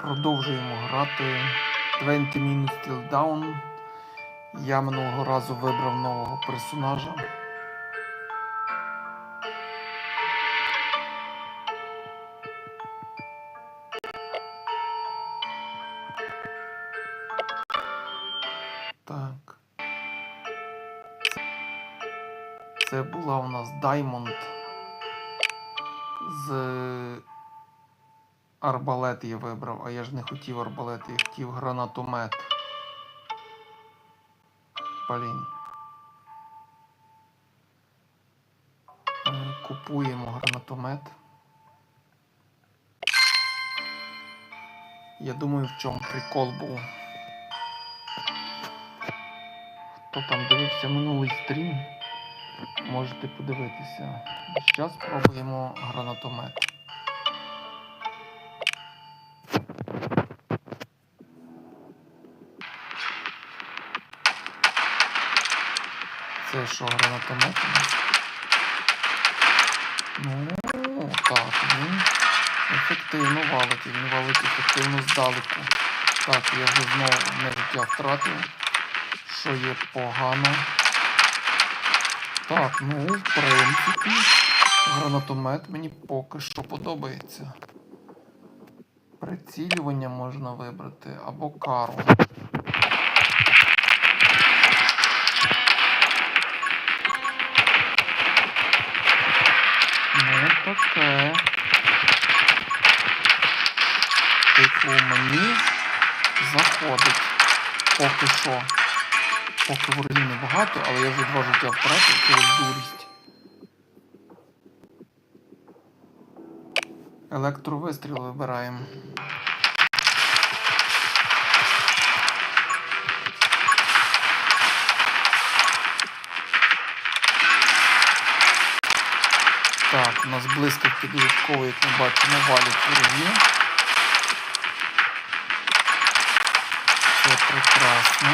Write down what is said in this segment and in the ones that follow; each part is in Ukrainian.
Продовжуємо грати 20 Minutes Till Down. Я минулого разу вибрав нового персонажа. Так. Це була у нас Diamond з арбалет я вибрав, а я ж не хотів арбалет, я хотів гранатомет. Блін. Е, Купуємо гранатомет. Я думаю, в чому прикол був. Хто там дивився минулий стрім, можете подивитися. Зараз спробуємо гранатомет. Що, гранатомет? Ну, так, він ефективно валить, він валить ефективно здалеку. Так, я вже знову одне життя втратив, що є погано. Так, ну, в принципі, гранатомет мені поки що подобається. Прицілювання можна вибрати або кару. Таке. Типу мені заходить поки що. Поки ворогів небагато, але я вже два життя втратив через дурість. Електровистріл вибираємо. Так, у нас блискавки додатково, як ми бачимо, валять ворогів. Це прекрасно.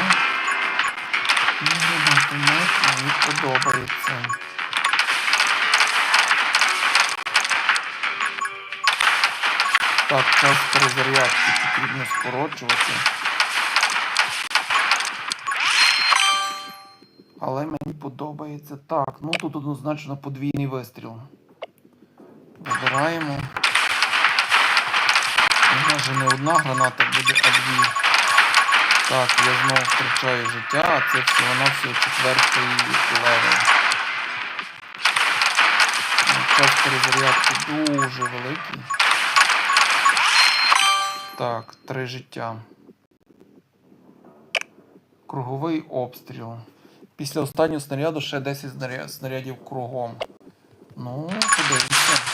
Ну, мені подобається. Так, час перезарядки потрібно скорочувати. Але мені подобається. Так, ну тут однозначно подвійний вистріл. Вибираємо. У нас же не одна граната буде, а дві. Так, я знову втрачаю життя, а це всього всього четвертий левел. Ну, Час перезарядки дуже великий. Так, три життя. Круговий обстріл. Після останнього снаряду ще 10 снарядів кругом. Ну, подивимося.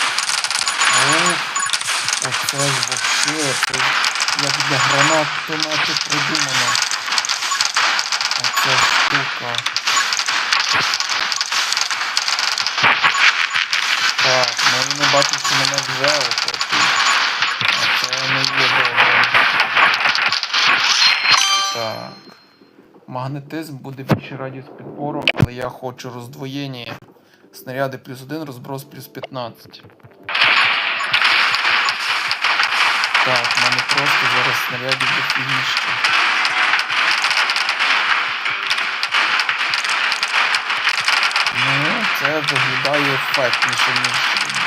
Оце вообще, як для гранат гранатомету придумано. Оця штука. Так, ну не бачу, що мене вже охопив. А це не є добре. Так. Магнетизм буде більше радіус підбору, але я хочу роздвоєння. Снаряди плюс 1, розброс плюс 15. Так, просто зараз снарядів до фігішки. Ну, це виглядає ефектніше, ніж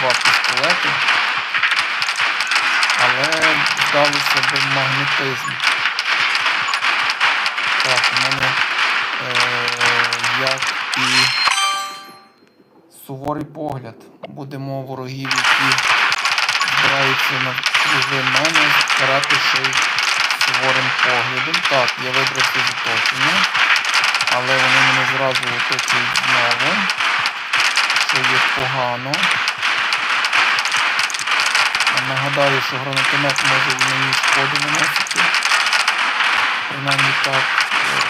два пістолети. Але здалося би магнетизм. Так, у мене е, як і суворий погляд. Будемо ворогів, які збираються навкруги мене, карати ще й суворим поглядом. Так, я вибрав ці заточення, але вони мене зразу оточують знову, що є погано. Нагадаю, що гранатомет може і мені шкоду наносити. Принаймні так е,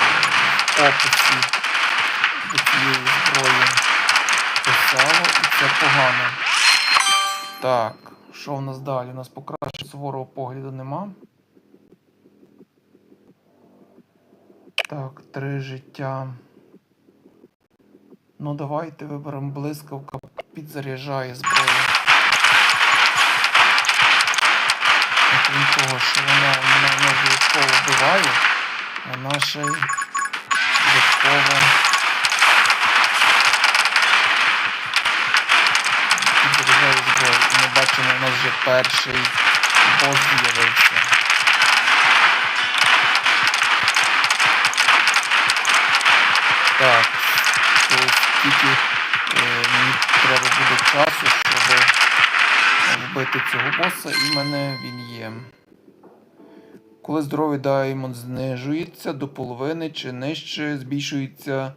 в описі до цієї зброї писало, і це погано. Так, що в нас далі? У нас покраще суворого погляду нема. Так, три життя. Ну давайте виберемо блискавка, підзаряджає зброю. крім того, що вона не обов'язково вбиває, вона ще й підрізає зброю. І ми бачимо, у нас вже перший бос з'явився. Так, то скільки е, мені треба буде часу, щоб вбити цього боса, і в мене він є. Коли здоровий даймонд знижується до половини чи нижче, збільшується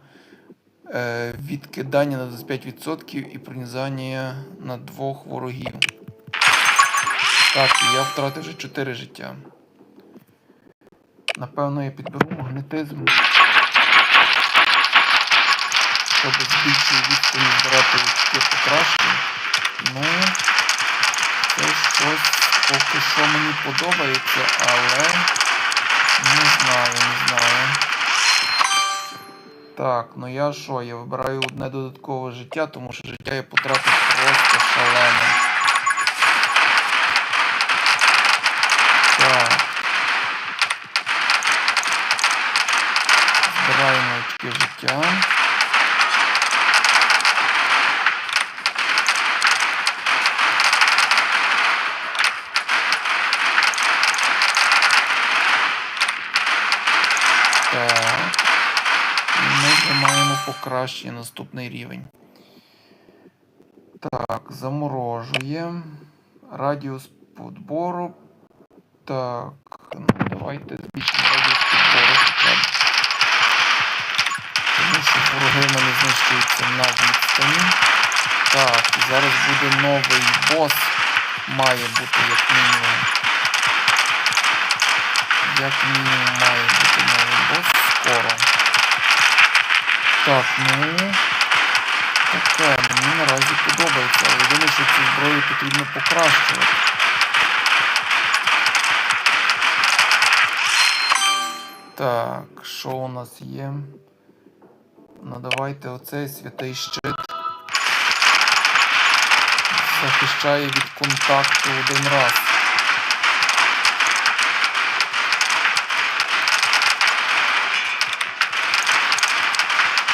е, відкидання на 25% і пронізання на двох ворогів. Так, я втратив вже 4 життя. Напевно, я підберу магнетизм. Щоб з відстані збирати очки покраще. Ну, це щось поки що мені подобається, але не знаю, не знаю. Так, ну я що, я вибираю одне додаткове життя, тому що життя я потратив просто шалене. Очки життя. Ми вже покращення наступний рівень. Так, заморожуємо. Радіус подбору. Так, ну давайте збільшимо радіус підбору хоча б. Тому що вороги мене знищуються на відстані. Так, зараз буде новий бос. Має бути як мінімум. Як мінімум має бути новий бос скоро. Так, ну таке, мені наразі подобається, але єдине, що цю зброю потрібно покращувати. Так, що у нас є? Ну давайте оцей святий щит. Захищає від контакту один раз.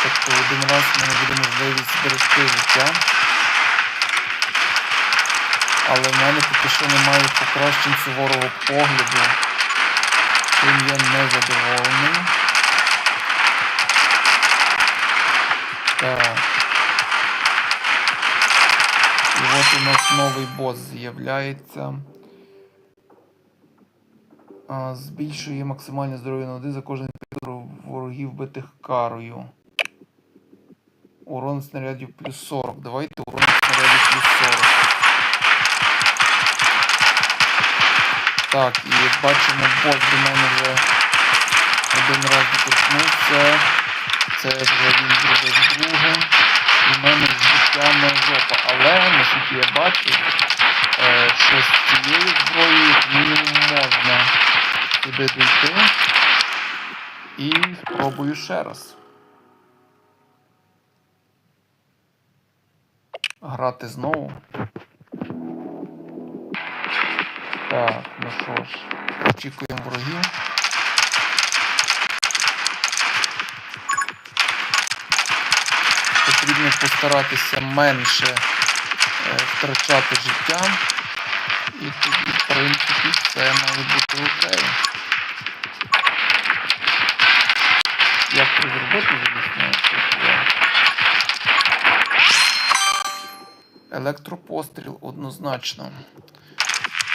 Тобто один раз в мене буде можливість зберегти життя. Але в мене поки що немає покращень суворого погляду. Чим я не задоволений. Так. І от у нас новий бос з'являється. Збільшує максимальне здоров'я на один за кожен п'ятеро ворогів битих карою. Урон снарядів плюс 40. Давайте урон снарядів плюс 40. Так, і бачимо, бос до мене вже один раз доторкнувся. Це вже він зробив другим. І в мене з життями жопа. Але, наскільки я бачу, е, що з цією зброєю мінімум можна туди дійти. І спробую ще раз. Грати знову. Так, ну що ж, очікуємо ворогів. Потрібно постаратися менше е, втрачати життя. І тоді, в принципі, все має бути окей. Як це зробити, звісно. Електропостріл однозначно.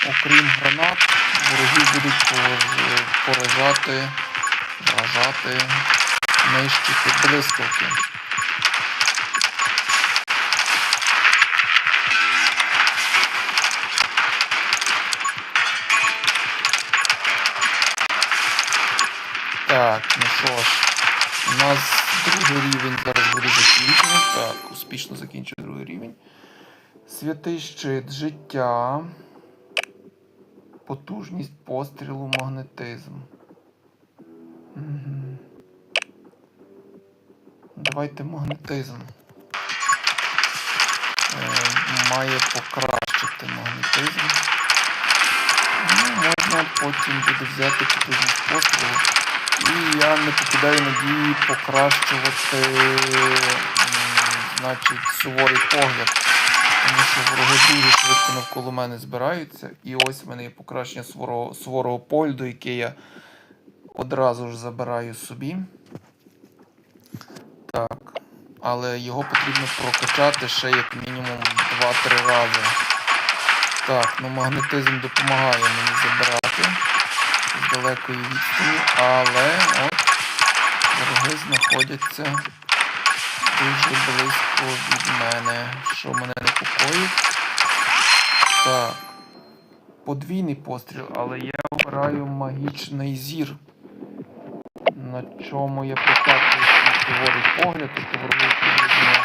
Окрім гранат, ворогів будуть поражати, вражати, нищити блискавки. Що у нас другий рівень зараз буде закінчено. Так, успішно закінчив другий рівень. Святий щит, життя. Потужність пострілу, магнетизм. Мгм. Давайте магнетизм. Е, має покращити магнетизм. Ну, можна потім буде взяти потужність пострілу. І я не покидаю надії покращувати значить, суворий погляд. Тому що вороги дуже швидко навколо мене збираються. І ось в мене є покращення суворого, суворого погляду, яке я одразу ж забираю собі. Так. Але його потрібно прокачати ще як мінімум 2-3 рази. Так, ну магнетизм допомагає мені забирати з далекої відстані, але от вороги знаходяться дуже близько від мене, що мене непокоїть. Так. Подвійний постріл, але я обираю магічний зір. На чому я свій суворий погляд, тобто вороги потрібно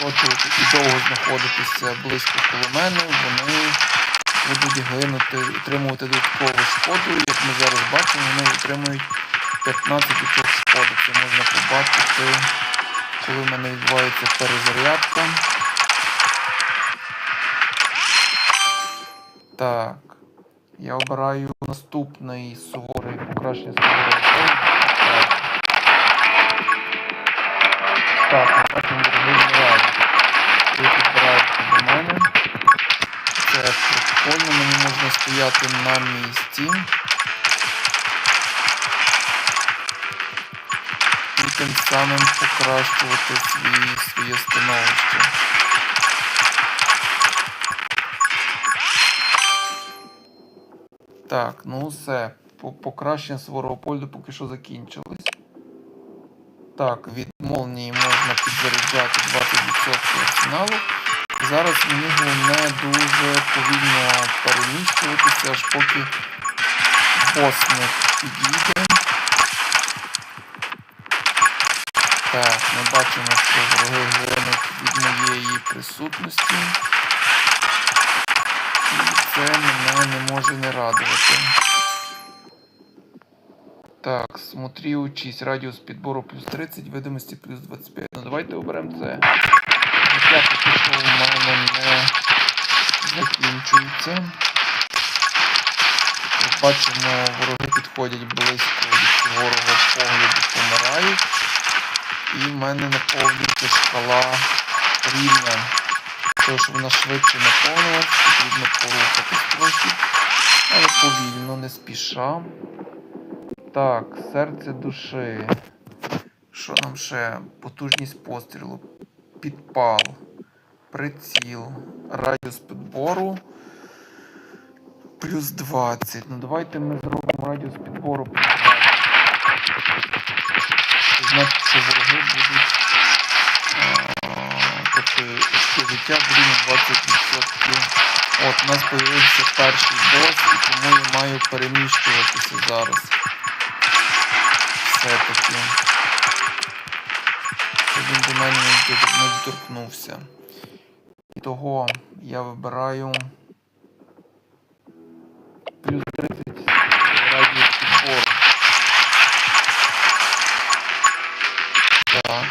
оточувати і довго знаходитися близько коло мене, вони будуть гинути, отримувати додаткову шкоду. Як ми зараз бачимо, вони отримують 15 очок шкоди. Це можна побачити, коли в мене відбувається перезарядка. Так. Я обираю наступний суворий покращення погляду. Так, на першому вороги вмирають. Ви підбираєте до мене. Це прикольно, мені можна стояти на місці. І тим самим покращувати свій, своє становище. Так, ну все. Покращення суворого польду поки що закінчилось. Так, від можна підзаряджати 20% арсеналу. Зараз мені головне дуже повільно переміщуватися, аж поки бос не підійде. Так, ми бачимо, що вороги гинуть від моєї присутності. І це мене не може не радувати. Так, смотри, учись. Радіус підбору плюс 30, видимості плюс 25. Ну давайте оберемо це. Поки що в мене не закінчується. Як бачимо, вороги підходять близько від суворого погляду, помирають. І в мене наповнюється шкала рівня. Тому що вона швидше наповнилась, потрібно порухатись трохи. Але повільно, не спіша. Так, серце душі. Що нам ще? Потужність пострілу. Підпал. Приціл. Радіус підбору. Плюс 20. Ну давайте ми зробимо радіус підбору плюс 20. Це значить, що вороги будуть. а, Тобто життя буде на 20%. От, у нас з'явився перший бос, і тому я маю переміщуватися зараз все-таки. Щоб він до мене не дот- не доторкнувся. І того я вибираю плюс 30 радіус підбору. Так.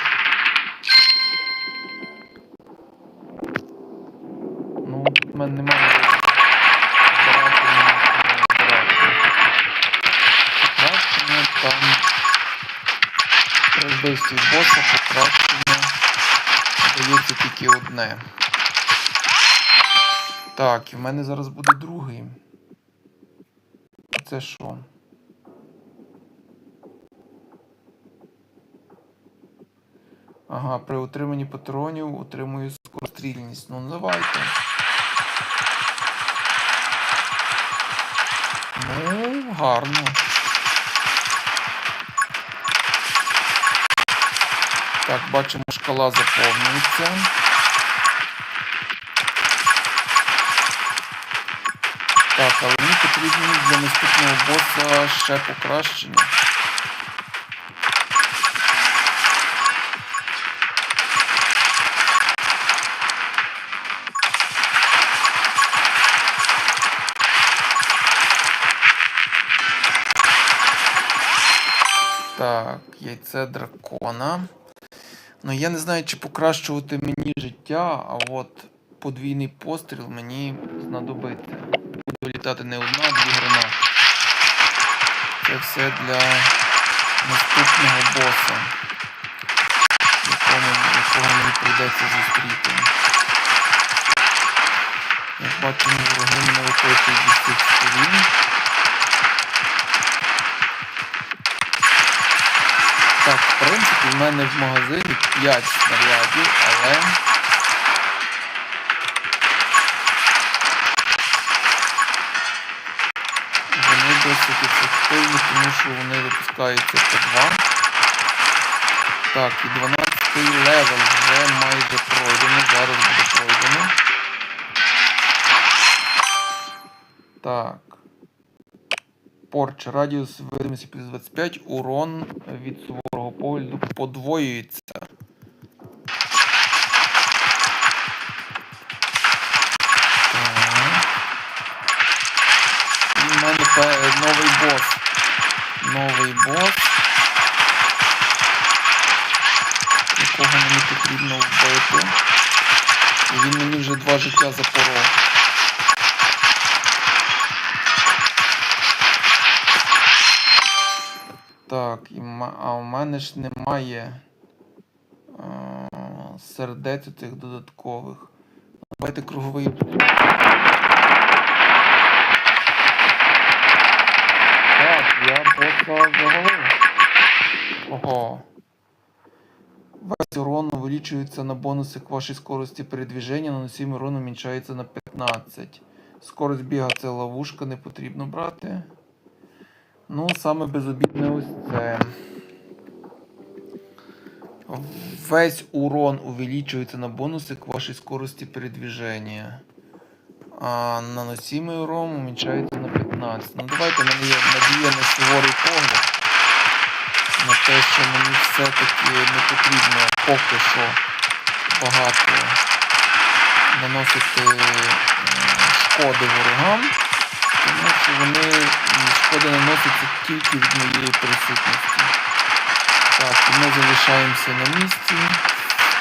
Ну, в мене немає мені там вбивстві боса дається тільки одне. Так, і в мене зараз буде другий. Це що? Ага, при утриманні патронів отримую скорострільність. Ну давайте. Ну, гарно. Так, бачимо, шкала заповнюється. Так, але мені потрібно для наступного боса ще покращення. Так, яйце дракона. Ну, я не знаю, чи покращувати мені життя, а от подвійний постріл мені знадобиться. Буде вилітати не одна, а дві гранати. Це все для наступного боса, якому, якого мені прийдеться зустріти. Як бачимо, вороги мене оточують зі всіх сторін. Так, в принципі, в мене в магазині 5 снарядів, але. Вони досить ефективні, тому що вони випускаються по 2. Так, і 12 левел вже майже пройдено, зараз буде пройдено. Так. Порч, радіус видимості плюс 25, урон від суворого погляду подвоюється. І в мене пе- новий бос. Новий бос. Якого мені потрібно вбити. І він мені вже два життя запоров. А у мене ж немає сердець цих додаткових. Давайте круговий. Так, я боса завалив. Ого. Весь урон увеличивается на бонусы к вашей скорости передвижения, наносимый урон уменьшається на 15. Скорость біга це ловушка, не потрібно брати. Ну, саме безобідне ось це. Весь урон увеличивается на бонусы к вашей скорости передвижения. А наносимый урон уменьшається на 15. Ну давайте мене на суворий погляд. На те, що мені все-таки не потрібно поки що багато наносити е, шкоди ворогам, тому що вони м, шкода наноситься тільки від моєї присутності. Так, ми залишаємося на місці,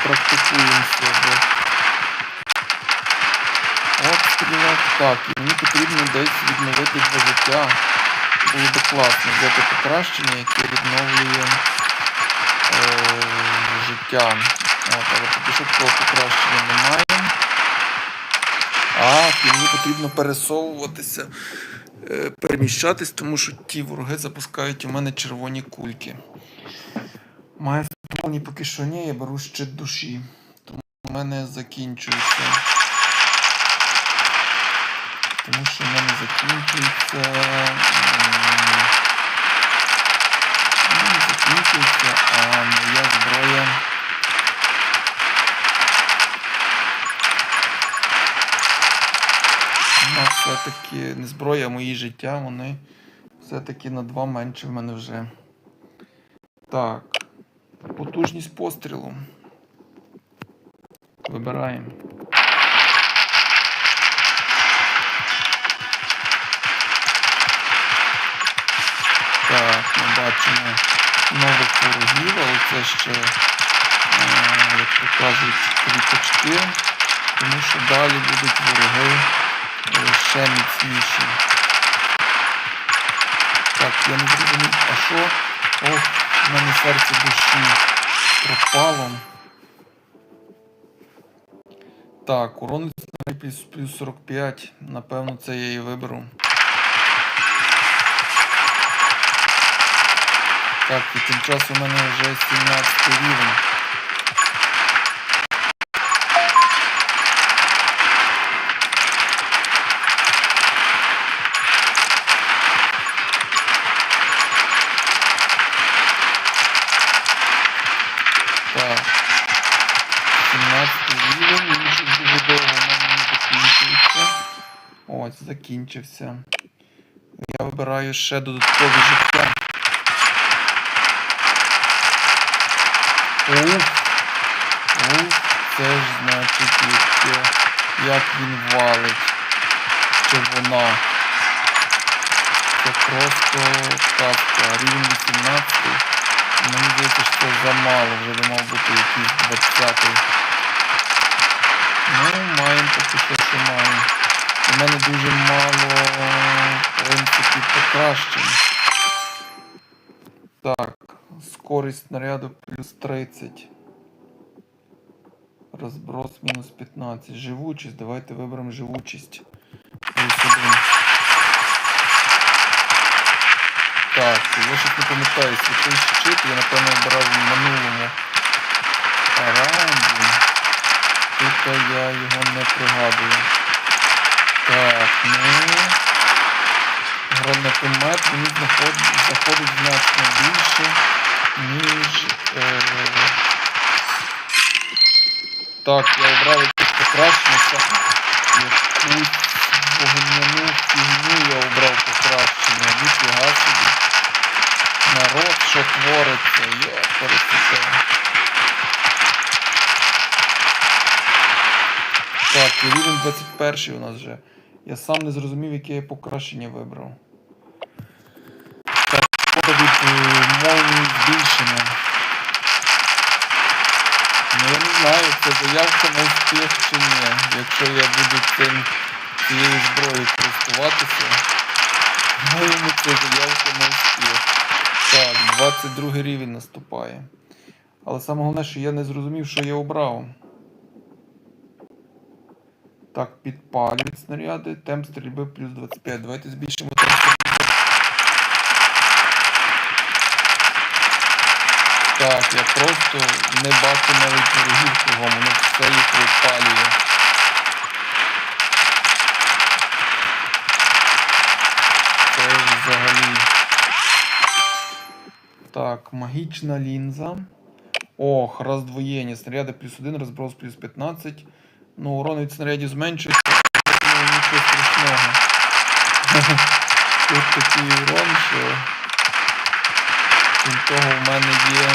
практикуємося в обстрілах. Так, і мені потрібно десь відновити два життя. Було би класно взяти покращення, яке відновлює е, життя. От, але поки що такого покращення немає. А, і мені потрібно пересовуватися, переміщатись, тому що ті вороги запускають у мене червоні кульки. Має повні поки що ні, я беру ще душі. Тому у мене закінчується. Тому що в мене закінчується. м, Ну, не закінчується, а моя зброя. Вона все-таки не зброя, а мої життя, вони все-таки на два менше в мене вже. Так. Потужність пострілу. Вибираємо. Так, ми бачимо нових ворогів, але це ще, е, як то кажуть, квіточки, тому що далі будуть вороги ще міцніші. Так, я не зрозумів, а що? Ох, в мене серце душі пропало. Так, урон плюс, плюс 45. Напевно, це я і виберу. Так, і тим часом у мене вже 17 рівень. Закінчився. Я вибираю ще додаткове життя. Ух, ух, це ж значить, яке, як він валить. Чи вона. Це просто казка. Рівень 18. Мені здається, що це замало, вже би мав бути якийсь 20-й. Ну, маємо поки що, що маємо. У мене дуже мало, в принципі, покращень. Так, скорість снаряду плюс 30. Розброс мінус 15. Живучість. Давайте виберемо живучість. Так, я щось не пам'ятаю, святий щит, я напевно обирав в минулому раунді. Тут я його не пригадую. Так, ну. Гранатомет мені заходить значно більше, ніж. Е... Так, я обрав якесь покращення. Якусь вогняну фігню я обрав покращення. Ніфіга собі. Народ, що твориться, я пересікаю. Так, і рівень 21 у нас вже. Я сам не зрозумів, яке я покращення вибрав. Так, фото від е, збільшення. Ну я не знаю, це заявка на успіх чи ні. Якщо я буду цим цією зброєю користуватися, думаю, це заявка на успіх. Так, 22 рівень наступає. Але саме головне, що я не зрозумів, що я обрав. Так, підпалюють снаряди. Темп стрільби плюс 25. Давайте збільшимо темп стрільби. Так, я просто не бачу навіть ворогів кругом, воно все їх випалює. Це взагалі. Так, магічна лінза. Ох, роздвоєння. Снаряди плюс 1, розброс плюс 15. Ну, урон від снарядів зменшується, але нічого страшного. Тут такий урон, що крім того в мене є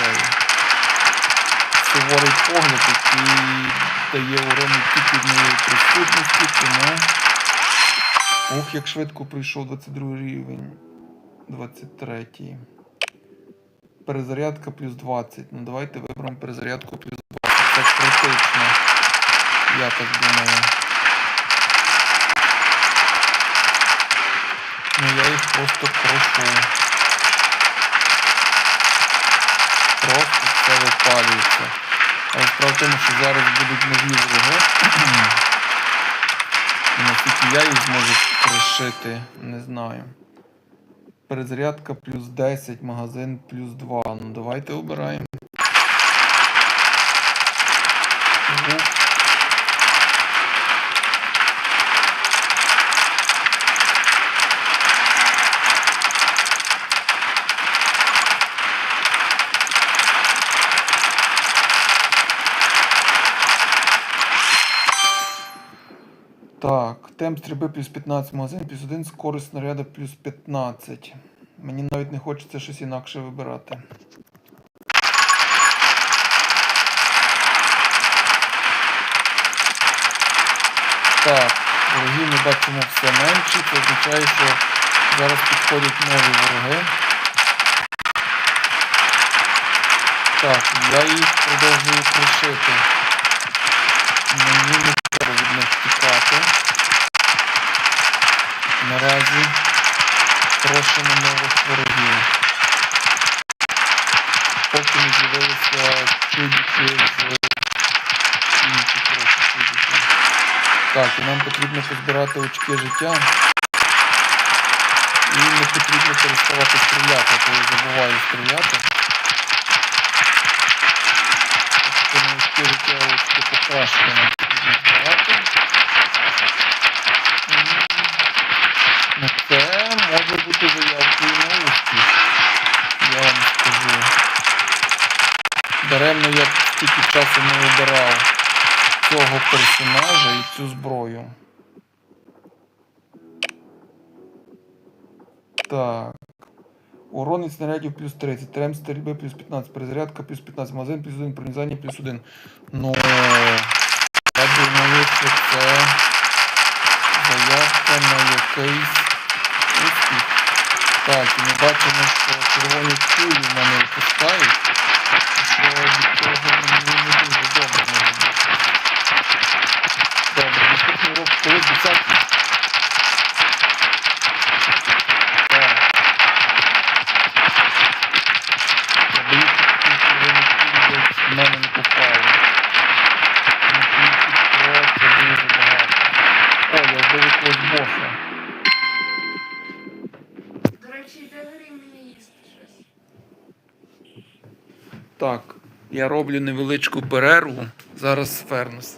е, суворий погляд, який дає урон тільки від моєї присутності, тому. Ух, як швидко прийшов 22 рівень. 23. Перезарядка плюс 20. Ну давайте виберемо перезарядку плюс 20. Це критично. Я так думаю. Ну я їх просто крошу. Просто все випалюється. Але справа в тому, що зараз будуть нові вороги. Наскільки я їх зможу кришити, не знаю. Перезарядка плюс 10, магазин плюс 2. Ну давайте обираємо. Ух. Так, темп стрільби плюс 15 магазин, плюс 1, скорость снаряда плюс 15. Мені навіть не хочеться щось інакше вибирати. Так, ворогів ми бачимо все менше. Це означає, що зараз підходять нові вороги. Так, я їх продовжую кришити. Мені не треба від них тікати. Наразі прошимо нових ворогів. Поки не з'явилися чудики з інші коротше. Так, і нам потрібно позбирати очки життя. І не потрібно переставати стріляти, я забуваю стріляти. Тобто на очки життя очки покращення потрібно збирати. Може бути заявкою на успіх. Я вам скажу. Даремно я стільки часу не вибирав цього персонажа і цю зброю. Так. Урон від снарядів плюс 30. Трем стрільби плюс 15. Перезарядка плюс 15. Магазин плюс 1. Пронізання плюс 1. Ну, я думаю, що це заявка на якийсь успіх. Так, і ми бачимо, що червоні кулі в мене випускають. Я роблю невеличку перерву. Зараз вернусь.